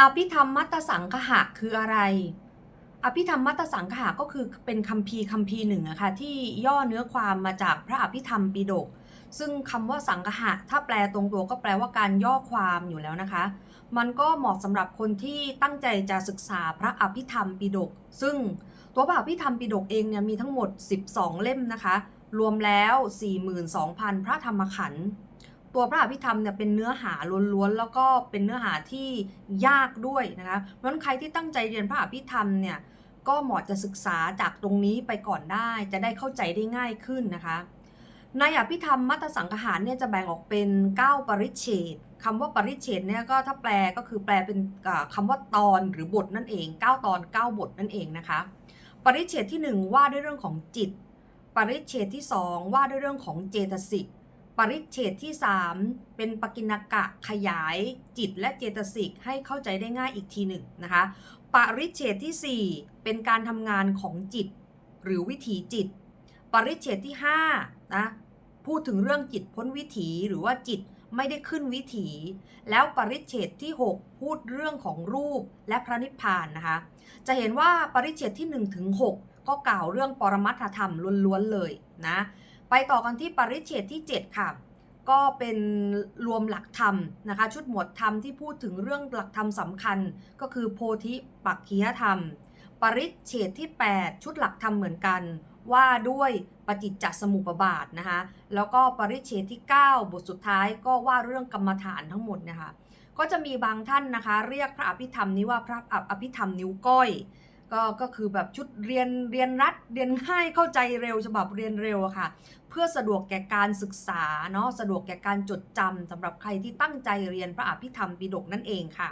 อภิธรรมมัตสังคหะคืออะไร อภิธรรมมัตสังคหะก็คือเป็นคัมภีร์คัมภีร์หนึ่งอะค่ะที่ย่อเนื้อความมาจากพระอภิธรรมปิฎกซึ่งคำว่าสังคหะ ถ้าแปลตรงตัวก็แปลว่าการย่อความอยู่แล้วนะคะ มันก็เหมาะสำหรับคนที่ตั้งใจจะศึกษาพระอภิธรรมปิฎกซึ่งตัวพระอภิธรรมปิฎกเองเนี่ยมีทั้งหมด 12 เล่มนะคะ รวมแล้ว 42,000 พระธรรมขันธ์ ตัวพระอภิธรรมเนี่ยเป็นเนื้อหาล้วนๆแล้วก็เป็นเนื้อหาที่ยากด้วยนะคะเพราะฉะนั้นใครที่ตั้งใจเรียนพระอภิธรรมเนี่ยก็เหมาะจะศึกษาจากตรงนี้ไปก่อนได้ จะได้เข้าใจได้ง่ายขึ้นนะคะ ในอภิธรรมมัตสังคหารเนี่ยจะแบ่งออกเป็น 9 ปริเฉดคำว่าปริเฉดเนี่ยก็ถ้าแปลก็คือแปลเป็นอ่าคำว่าตอนหรือบทนั่นเอง 9 ตอน 9 บทนั่นเองนะคะ ปริเฉดที่ 1 ว่าด้วยเรื่องของจิต ปริเฉดที่ 2 ว่าด้วยเรื่องของเจตสิก ปริเฉดที่ 3 เป็นปกิณกะขยายจิตและเจตสิกให้เข้าใจได้ง่ายอีกทีหนึ่งนะคะปริเฉดทีสี่ 4 เป็นการทำงานของจิต หรือวิถีจิต ปริเฉดที่5นะพูดถึงเรื่องจิตพ้นวิถีหรือว่าจิตไม่ได้ขึ้นวิถี แล้วปริเฉดที่ 6 พูดเรื่องของรูปและพระนิพพานนะคะ จะเห็นว่าปริเฉดที่1ถึง6ก็กล่าวเรื่องปรมัตถธรรมล้วนๆเลยนะ ไปต่อกันที่ปริเฉดที่ 7 ค่ะ ก็เป็นรวมหลักธรรมนะคะ ชุดหมวดธรรมที่พูดถึงเรื่องหลักธรรมสำคัญ ก็คือโพธิปักขียธรรม ปริเฉดที่ 8 ชุดหลักธรรมเหมือนกัน ว่าด้วยปฏิจจสมุปบาทนะคะ แล้วก็ปริเฉดที่ 9 บทสุดท้ายก็ว่าเรื่องกรรมฐานทั้งหมดนะคะก็จะมีบางท่านนะคะ เรียกพระอภิธรรมนี้ว่าพระอภิธรรมนิ้วก้อย ก็ก็คือแบบชุดเรียนเรียนรัดเรียนง่ายเข้าใจเร็วฉบับเรียนเร็วอะค่ะ เพื่อสะดวกแก่การศึกษาเนาะสะดวกแก่การจดจำสำหรับใครที่ตั้งใจเรียนพระอภิธรรมปิฎกนั่นเองค่ะ